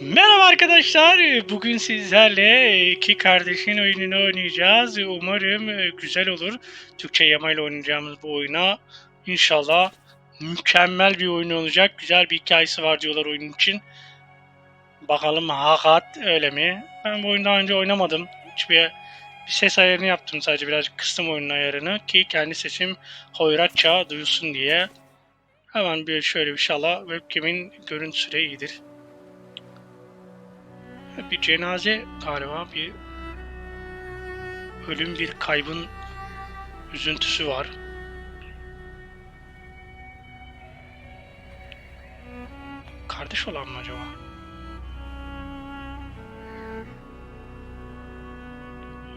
Merhaba arkadaşlar. Bugün sizlerle iki kardeşin oyununu oynayacağız. Umarım e, güzel olur. Türkçe yamayla oynayacağımız bu oyuna inşallah mükemmel bir oyun olacak. Güzel bir hikayesi var diyorlar oyun için. Bakalım hakikat öyle mi? Ben bu oyunu daha önce oynamadım. Hiçbir bir ses ayarını yaptım sadece birazcık kıstım oyunun ayarını ki kendi sesim hoyratça duyulsun diye. Hemen bir şöyle inşallah webcam'in görüntüsü de iyidir. Bir cenaze galiba bir ölüm bir kaybın üzüntüsü var. Kardeş olan mı acaba?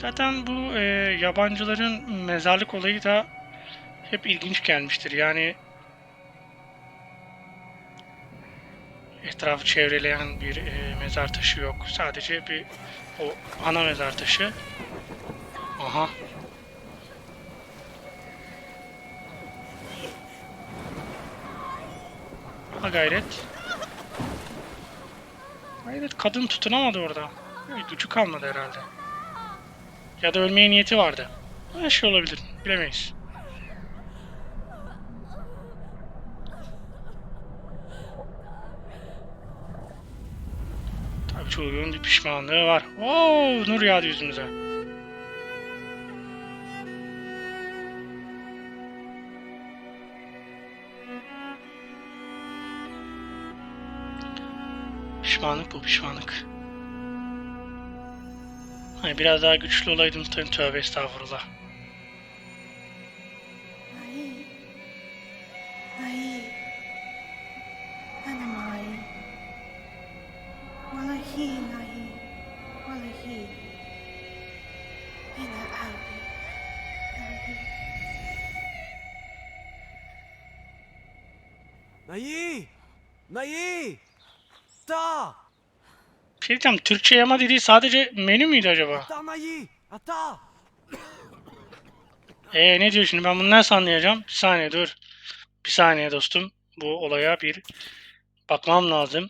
Zaten bu e, yabancıların mezarlık olayı da hep ilginç gelmiştir. Yani etrafı çevreleyen bir e, mezar taşı yok. Sadece bir o ana mezar taşı. Aha. Ha gayret. Gayret kadın tutunamadı orada. Gücü kalmadı herhalde. Ya da ölmeye niyeti vardı. Her şey olabilir. Bilemeyiz. Çocuğun bir pişmanlığı var. Oo, nur yağdı yüzümüze. Pişmanlık bu pişmanlık. Hani biraz daha güçlü olaydım tabii tövbe estağfurullah. Şey diyeceğim, Türkçe yama dediği sadece menü müydü acaba? Ta Nayi! Ata! Ee ne diyor şimdi ben bunu nasıl anlayacağım? Bir saniye dur. Bir saniye dostum. Bu olaya bir bakmam lazım.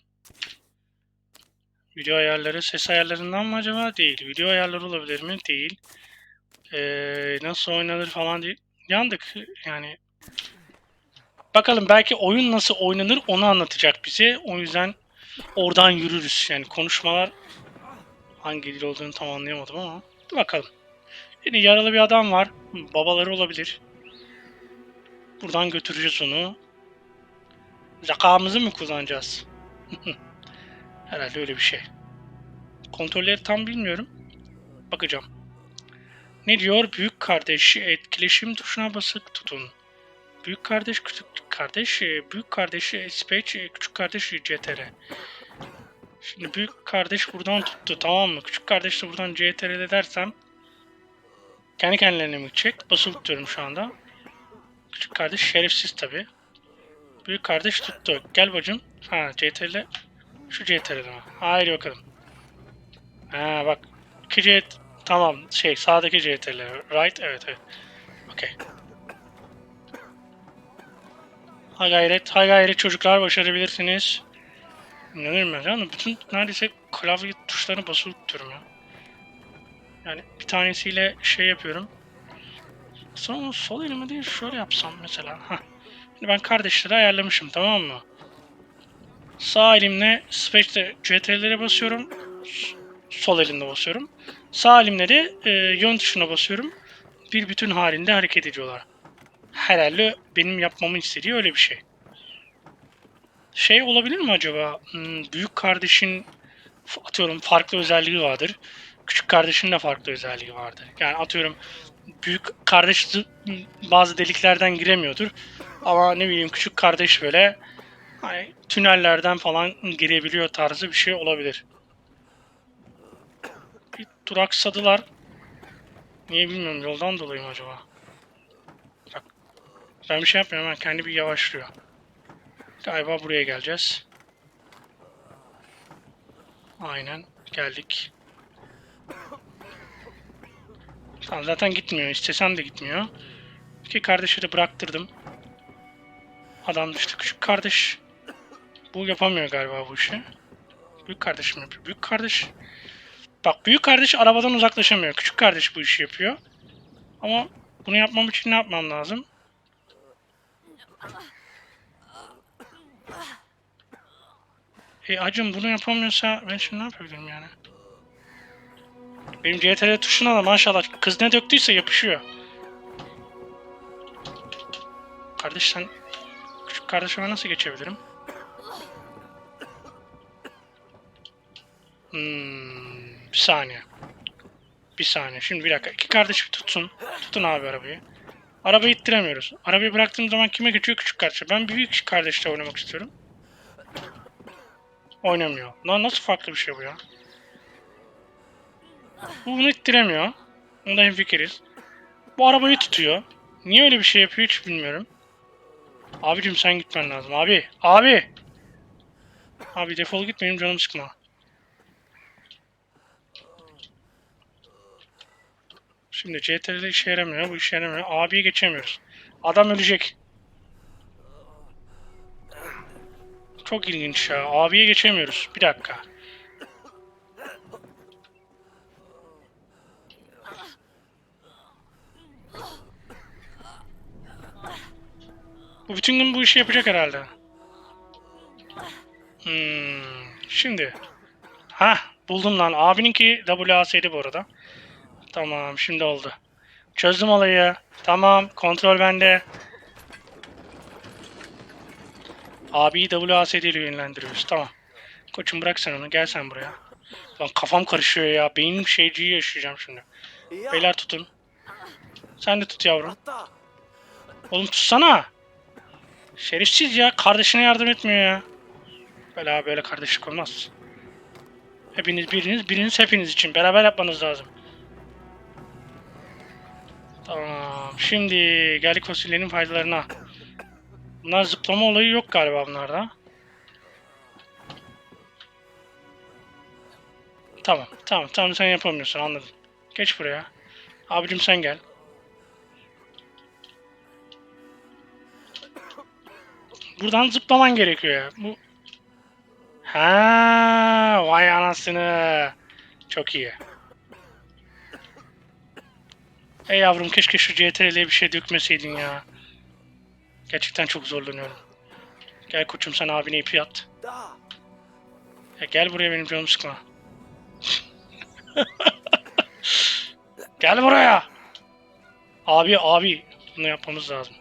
Video ayarları ses ayarlarından mı acaba? Değil. Video ayarları olabilir mi? Değil. Ee, nasıl oynanır falan değil. Yandık yani. Bakalım belki oyun nasıl oynanır onu anlatacak bize. O yüzden oradan yürürüz. Yani konuşmalar hangi dil olduğunu tam anlayamadım ama. Dur bakalım. Yine yaralı bir adam var. Babaları olabilir. Buradan götüreceğiz onu. Zakamızı mı kullanacağız? Herhalde öyle bir şey. Kontrolleri tam bilmiyorum. Bakacağım. Ne diyor? Büyük kardeş etkileşim tuşuna basık tutun. Büyük kardeş, küçük kardeş, e, büyük kardeş Space, e, küçük kardeş CTR. Şimdi büyük kardeş buradan tuttu tamam mı? Küçük kardeş de buradan CTRL dersem kendi kendilerine mi gidecek? Basılı tutuyorum şu anda. Küçük kardeş şerefsiz tabi. Büyük kardeş tuttu. Gel bacım. Ha CTRL. Şu CTRL mi? Haydi bakalım. Ha bak. 2 C tamam şey sağdaki CTRL. Right evet evet. Okey. Ha gayret, ha gayret çocuklar başarabilirsiniz. İnanırım ben canım. Bütün neredeyse klavye tuşlarını basılı tutuyorum ya. Yani bir tanesiyle şey yapıyorum. Sonra sol elime değil şöyle yapsam mesela. Hah. Şimdi ben kardeşleri ayarlamışım tamam mı? Sağ elimle space'de CTRL'lere basıyorum. Sol elimle basıyorum. Sağ elimle de e, yön tuşuna basıyorum. Bir bütün halinde hareket ediyorlar. Herhalde benim yapmamı istediği öyle bir şey. Şey olabilir mi acaba? Hmm, büyük kardeşin atıyorum farklı özelliği vardır. Küçük kardeşin de farklı özelliği vardır. Yani atıyorum büyük kardeş bazı deliklerden giremiyordur. Ama ne bileyim küçük kardeş böyle hani tünellerden falan girebiliyor tarzı bir şey olabilir. Bir duraksadılar. Niye bilmiyorum yoldan dolayı mı acaba? Ben bir şey yapmıyorum hemen kendi bir yavaşlıyor. Galiba buraya geleceğiz. Aynen geldik. Tamam zaten gitmiyor. İstesem de gitmiyor. İki kardeşi de bıraktırdım. Adam düştü. Küçük kardeş bu yapamıyor galiba bu işi. Büyük kardeşim yapıyor. Büyük kardeş... Bak büyük kardeş arabadan uzaklaşamıyor. Küçük kardeş bu işi yapıyor. Ama bunu yapmam için ne yapmam lazım? E acım bunu yapamıyorsa ben şimdi ne yapabilirim yani? Benim CTRL tuşuna da maşallah kız ne döktüyse yapışıyor. Kardeş sen küçük kardeşime nasıl geçebilirim? Hmm, bir saniye. Bir saniye. Şimdi bir dakika. İki kardeş bir tutsun. Tutun abi arabayı. Arabayı ittiremiyoruz. Arabayı bıraktığım zaman kime geçiyor? Küçük kardeşe. Ben büyük kardeşle oynamak istiyorum. Oynamıyor. Lan nasıl farklı bir şey bu ya? Bu bunu ittiremiyor. Onda hemfikiriz. Bu arabayı tutuyor. Niye öyle bir şey yapıyor hiç bilmiyorum. Abicim sen gitmen lazım. Abi. Abi. Abi defol git benim canım sıkma. Şimdi CTRL işe yaramıyor. Bu işe yaramıyor. Abiye geçemiyoruz. Adam ölecek. Çok ilginç ya. Abiye geçemiyoruz. Bir dakika. Bu bütün gün bu işi yapacak herhalde. Hmm, şimdi. Ha, buldum lan. Abininki WAS'ydi bu arada. Tamam, şimdi oldu. Çözdüm olayı. Tamam, kontrol bende. Abiyi WASD ile yönlendiriyoruz. Tamam. Koçum bırak sen onu. Gel sen buraya. Lan kafam karışıyor ya. Beynim şeyciyi yaşayacağım şimdi. Beyler tutun. Sen de tut yavrum. Oğlum tutsana. Şerefsiz ya. Kardeşine yardım etmiyor ya. Böyle böyle kardeşlik olmaz. Hepiniz biriniz, biriniz hepiniz için. Beraber yapmanız lazım. Tamam. Şimdi geldik fasulyenin faydalarına. Bunlar zıplama olayı yok galiba bunlarda. Tamam, tamam, tamam sen yapamıyorsun anladım. Geç buraya. Abicim sen gel. Buradan zıplaman gerekiyor ya. Bu Ha, vay anasını. Çok iyi. Ey yavrum keşke şu CTRL'ye bir şey dökmeseydin ya. Gerçekten çok zorlanıyorum. Gel koçum sen abine ipi at. Ya gel buraya benim canımı sıkma. gel buraya. Abi abi bunu yapmamız lazım.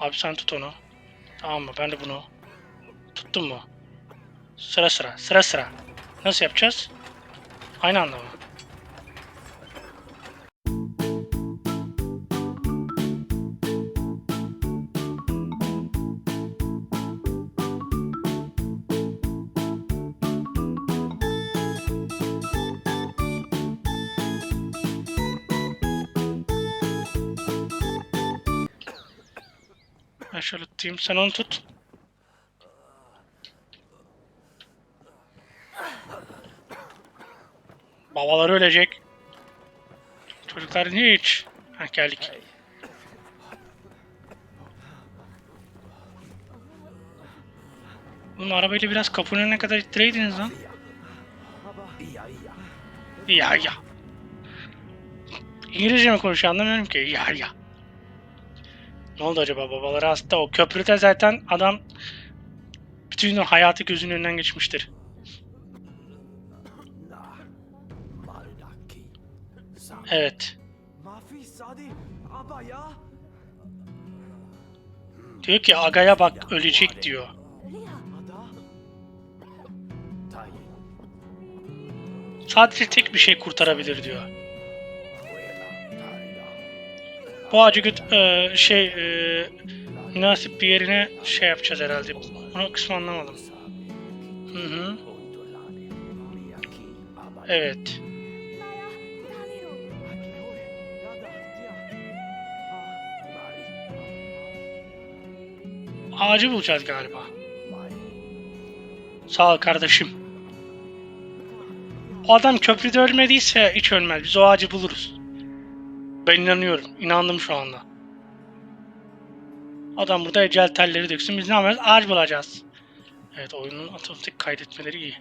Abi sen tut onu. Tamam mı? Ben de bunu. Tuttun mu? Sıra sıra. Sıra sıra. Nasıl yapacağız? Aynı anda mı? Ben tutayım. Sen onu tut. Babalar ölecek. Çocuklar niye hiç? Heh, geldik. Oğlum arabayla biraz kapının önüne kadar ittireydiniz lan. Ya ya. İngilizce mi konuşuyor anlamıyorum ki. Ya ya. Ne oldu acaba babaları hasta o köprüde zaten adam bütün hayatı gözünün önünden geçmiştir. Evet. Diyor ki Aga'ya bak ölecek diyor. Sadece tek bir şey kurtarabilir diyor. Bu ağacı göt e, şey e, münasip bir yerine şey yapacağız herhalde. Onu kısmı anlamadım. Hı hı. Evet. Ağacı bulacağız galiba. Sağ ol kardeşim. O adam köprüde ölmediyse hiç ölmez. Biz o ağacı buluruz. Ben inanıyorum. İnandım şu anda. Adam burada ecel telleri döksün. Biz ne yapacağız? Ağaç bulacağız. Evet oyunun otomatik kaydetmeleri iyi.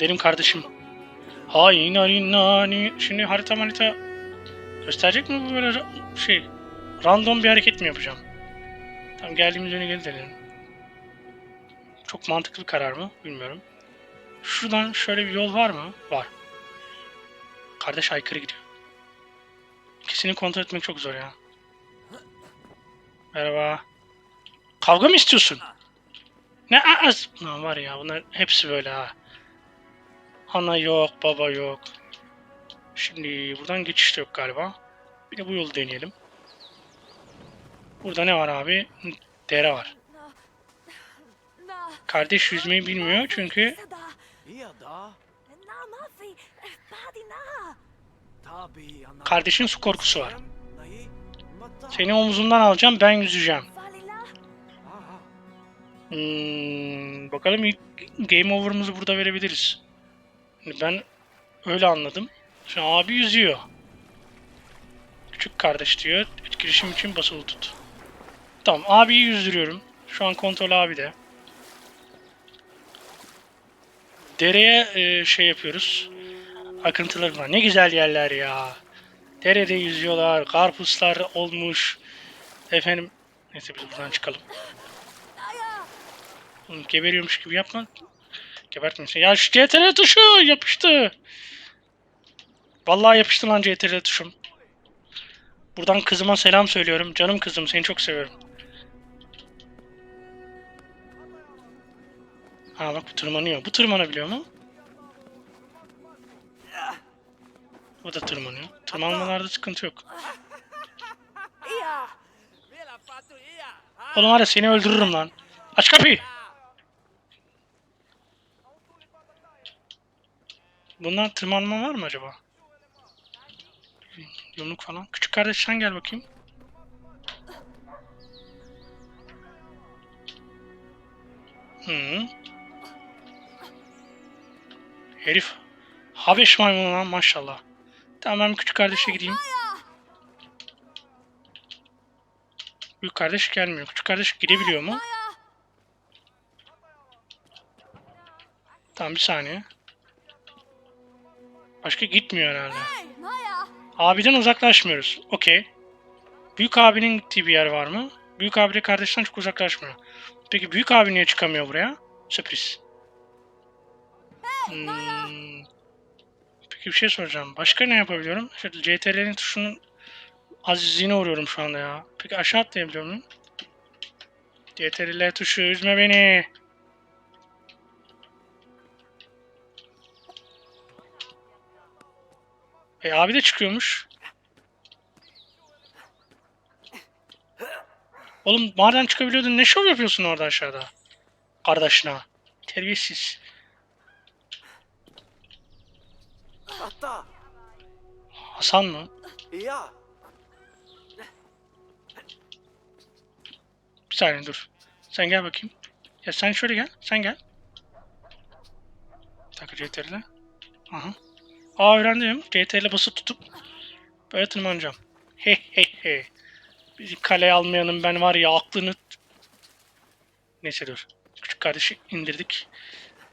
Derim kardeşim. Hain hain nani. Şimdi harita harita gösterecek mi bu böyle şey? Random bir hareket mi yapacağım? Tamam geldiğimiz yöne geri. Çok mantıklı bir karar mı? Bilmiyorum. Şuradan şöyle bir yol var mı? Var. Kardeş aykırı gidiyor. İkisini kontrol etmek çok zor ya. Merhaba. Kavga mı istiyorsun? Ne az? Lan var ya bunlar hepsi böyle ha. Ana yok, baba yok. Şimdi buradan geçiş de yok galiba. Bir de bu yolu deneyelim. Burada ne var abi? Dere var. Na, Kardeş yüzmeyi bilmiyor çünkü kardeşin su korkusu var. Seni omuzundan alacağım ben yüzeceğim. Hmm, bakalım ilk game over'ımızı burada verebiliriz. Ben öyle anladım. Şu abi yüzüyor. Küçük kardeş diyor. Etkileşim için basılı tut. Tamam abiyi yüzdürüyorum. Şu an kontrol abi de. Dereye e, şey yapıyoruz. Akıntılar var. Ne güzel yerler ya. Derede yüzüyorlar. Karpuzlar olmuş. Efendim. Neyse biz buradan çıkalım. Oğlum geberiyormuş gibi yapma. Gebertmesin. Ya şu CTRL tuşu yapıştı. Vallahi yapıştı lan CTRL tuşum. Buradan kızıma selam söylüyorum. Canım kızım seni çok seviyorum. Ha bak bu tırmanıyor. Bu tırmanabiliyor mu? Bu da tırmanıyor. Tırmanmalarda sıkıntı yok. Oğlum var ya seni öldürürüm lan. Aç kapıyı. Bundan tırmanma var mı acaba? Yumruk falan. Küçük kardeş sen gel bakayım. Hı. Herif. Habeş maymunu lan maşallah. Tamam ben küçük kardeşe gideyim. Büyük kardeş gelmiyor. Küçük kardeş gidebiliyor mu? Tamam bir saniye. Başka gitmiyor herhalde. Abiden uzaklaşmıyoruz. Okey. Büyük abinin gittiği bir yer var mı? Büyük abi de kardeşten çok uzaklaşmıyor. Peki büyük abi niye çıkamıyor buraya? Sürpriz. Hmm. Bir şey soracağım. Başka ne yapabiliyorum? Şöyle CTRL'in tuşunun azizliğine uğruyorum şu anda ya. Peki aşağı atlayabiliyor muyum? CTRL tuşu üzme beni. E abi de çıkıyormuş. Oğlum madem çıkabiliyordun ne şov yapıyorsun orada aşağıda? Kardeşine. Terbiyesiz. Mata. Hasan mı? Iya. Bir saniye dur. Sen gel bakayım. Ya sen şöyle gel. Sen gel. Bir dakika CTRL. Aha. Aa öğrendim. CTRL basıp tutup böyle tırmanacağım. He he he. Bizi kaleye almayanın ben var ya aklını... Neyse dur. Küçük kardeşi indirdik.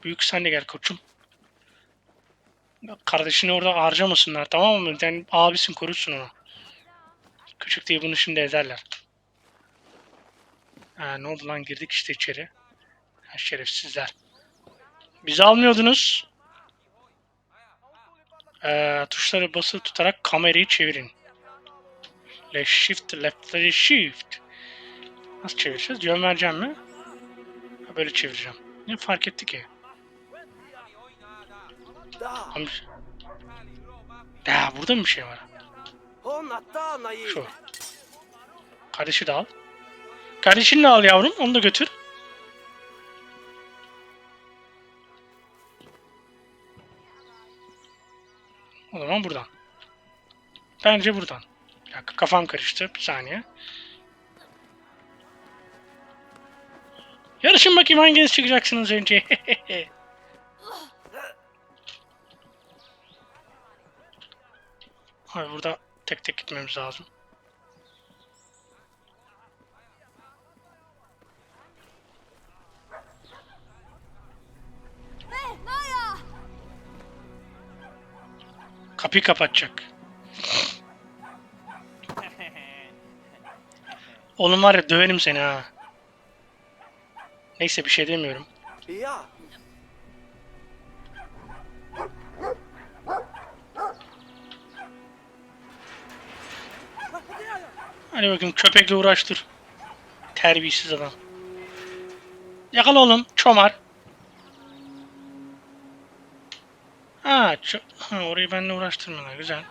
Büyük sen de gel koçum. Kardeşini orada harcamasınlar tamam mı? Sen abisin korusun onu. Küçük diye bunu şimdi ezerler. Ha, ne oldu lan girdik işte içeri. Ha, şerefsizler. Bizi almıyordunuz. Ee, tuşları basılı tutarak kamerayı çevirin. Left shift, left shift. Nasıl çevireceğiz? Yön vereceğim mi? Ha, böyle çevireceğim. Ne fark etti ki? Amca. Ya burada mı bir şey var? Şu. Kardeşi de al. Kardeşini de al yavrum. Onu da götür. O zaman buradan. Bence buradan. Bir dakika kafam karıştı. Bir saniye. Yarışın bakayım hanginiz çıkacaksınız önce. Abi burada tek tek gitmemiz lazım. Kapıyı kapatacak. Oğlum var ya döverim seni ha. Neyse bir şey demiyorum. Ja. Hadi bakayım köpekle uğraştır. Terbiyesiz adam. Yakala oğlum çomar. Ha, ço- ha orayı benimle uğraştırmıyorlar güzel.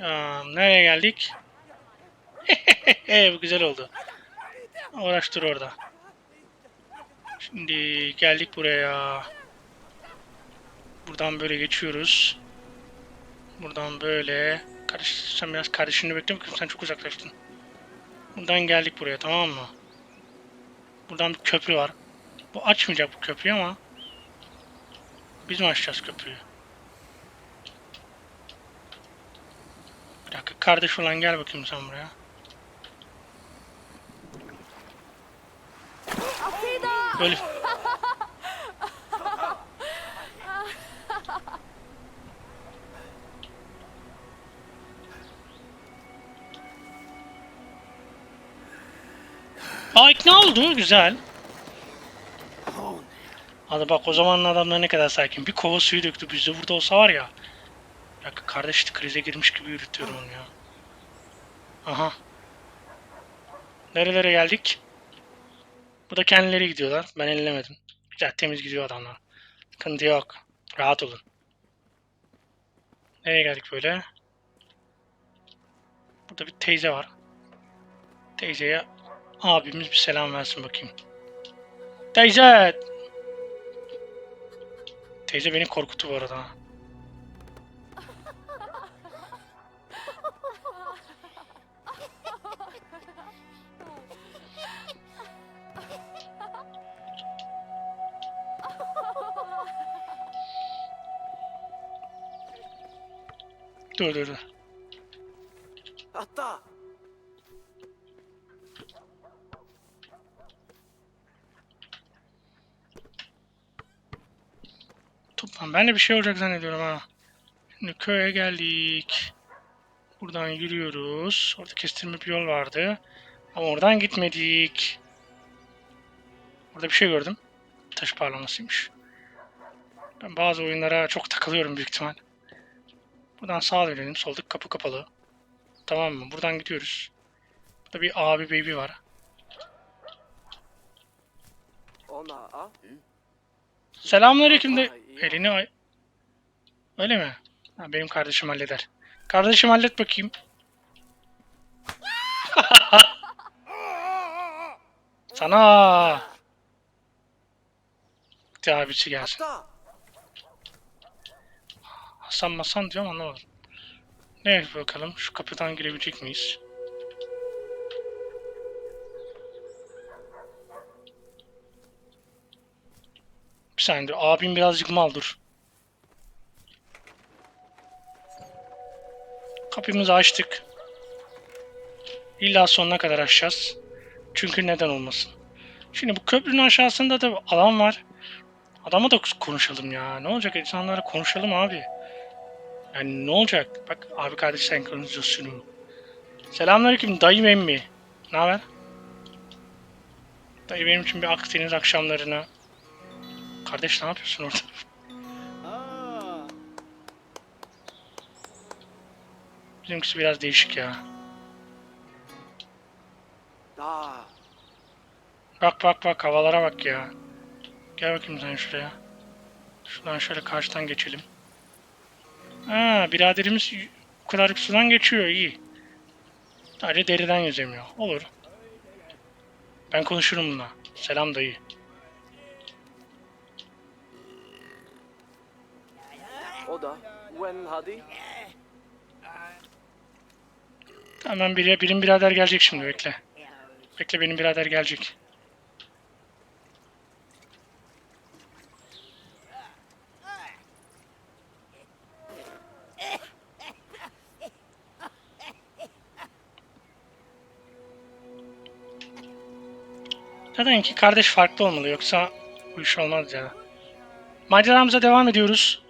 Aa, nereye geldik? Bu güzel oldu. Uğraştır orada. Şimdi geldik buraya. Buradan böyle geçiyoruz. Buradan böyle. Kardeş, sen biraz kardeşini bekle bakayım sen çok uzaklaştın. Buradan geldik buraya tamam mı? Buradan bir köprü var. Bu açmayacak bu köprüyü ama biz mi açacağız köprüyü? Bir dakika kardeş olan gel bakayım sen buraya. Böyle Aa ikna oldu güzel. Hadi bak o zamanın adamları ne kadar sakin. Bir kova suyu döktü bizde burada olsa var ya. Dakika kardeş krize girmiş gibi yürütüyorum onu ya. Aha. Nerelere geldik? Bu da kendileri gidiyorlar. Ben ellemedim. Güzel temiz gidiyor adamlar. Sıkıntı yok. Rahat olun. Nereye geldik böyle? Burada bir teyze var. Teyzeye abimiz bir selam versin bakayım. Teyze! Teyze beni korkuttu bu arada. Dur dur dur. Ben de bir şey olacak zannediyorum ha. Şimdi köye geldik. Buradan yürüyoruz. Orada kestirme bir yol vardı. Ama oradan gitmedik. Orada bir şey gördüm. Taş parlamasıymış. Ben bazı oyunlara çok takılıyorum büyük ihtimal. Buradan sağa dönelim. Soldaki kapı kapalı. Tamam mı? Buradan gidiyoruz. Burada bir abi baby var. Ona a. Selamünaleyküm de elini ay... Öyle mi? Ha, benim kardeşim halleder. Kardeşim hallet bakayım. Sana. Bir abisi gelsin. Hasan masan diyorum anlamadım. Ne bakalım şu kapıdan girebilecek miyiz? Dur. Abim birazcık mal dur. Kapımızı açtık. İlla sonuna kadar açacağız. Çünkü neden olmasın. Şimdi bu köprünün aşağısında da alan var. Adama da konuşalım ya. Ne olacak insanlara konuşalım abi. Yani ne olacak? Bak abi kardeş senkronizasyonu. Selamünaleyküm dayı emmi. Ne haber? Dayı benim için bir Akdeniz akşamlarına. Kardeş ne yapıyorsun orada? Bizimkisi biraz değişik ya. Bak bak bak havalara bak ya. Gel bakayım sen şuraya. Şuradan şöyle karşıdan geçelim. Ha biraderimiz bu sudan geçiyor iyi. Sadece deriden yüzemiyor. Olur. Ben konuşurum bununla. Selam dayı. Da. When hadi. Hemen biri, birim birader gelecek şimdi bekle. Bekle benim birader gelecek. Zaten iki kardeş farklı olmalı yoksa bu iş olmaz ya. Maceramıza devam ediyoruz.